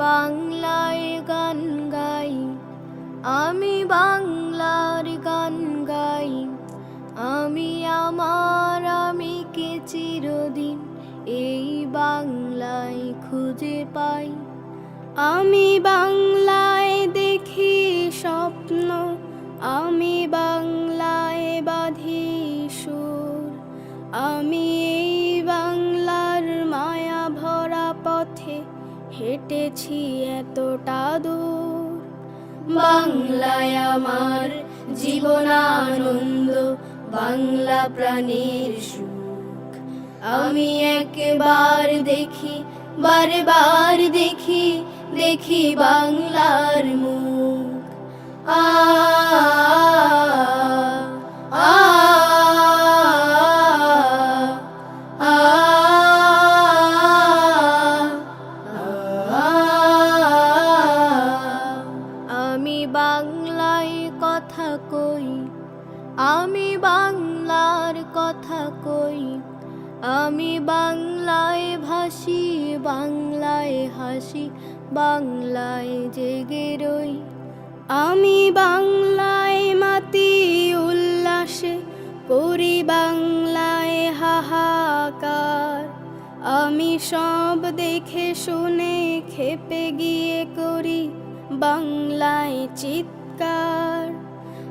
বাংলায় গান গাই, আমি বাংলার গান গাই। আমি আমার, আমি চিরদিন এই বাংলায় খুঁজে পাই? আমি বাংলায় দেখি স্বপ্ন, আমি বাংলায় বাঁধি সুর। আমি এই বাংলার মায়া ভরা পথে হেঁটেছি এতটা দূর। বাংলায় আমার জীবনানন্দ, বাংলা প্রাণীর সুখ। আমি একবার দেখি, বারবার দেখি দেখি বাংলার মুখ। আ আমি বাংলায় কথা কই, আমি বাংলার কথা কই। আমি বাংলায় ভাসি, বাংলায় হাসি বাংলায় জেগে রই। আমি বাংলায় মাতি উল্লাসে করি বাংলায় হাহাকার। আমি সব দেখে শুনে খেপে গিয়ে করি বাংলায় চিৎকার।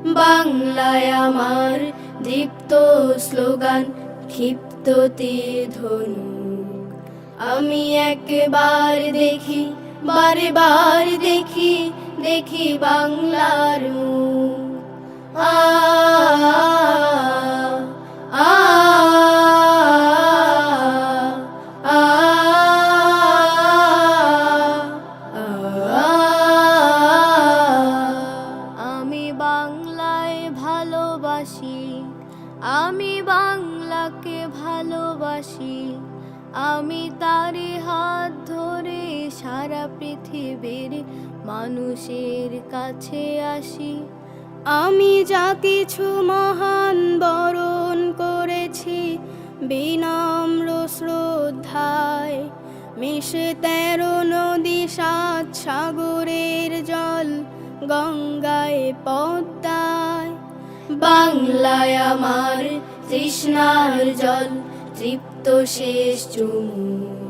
বাংলায় আমার দীপ্ত স্লোগান ক্ষিপ্ত তীর ধনুক। আমি একবার দেখি বারে বার দেখি দেখি বাংলার আ আমি বাংলায় ভালোবাসি আমি বাংলাকে ভালোবাসি আমি তারে হাত সারা পৃথিবীর মানুষের কাছে আসি। আমি যা কিছু মহান বরণ করেছি বিনম্র শ্রদ্ধায় মিশে তেরো নদী, সাত সাগরের জল গঙ্গায় পদ্মায়। বাংলায় আমার তৃষ্ণার জল, তৃপ্ত শেষ চুমুক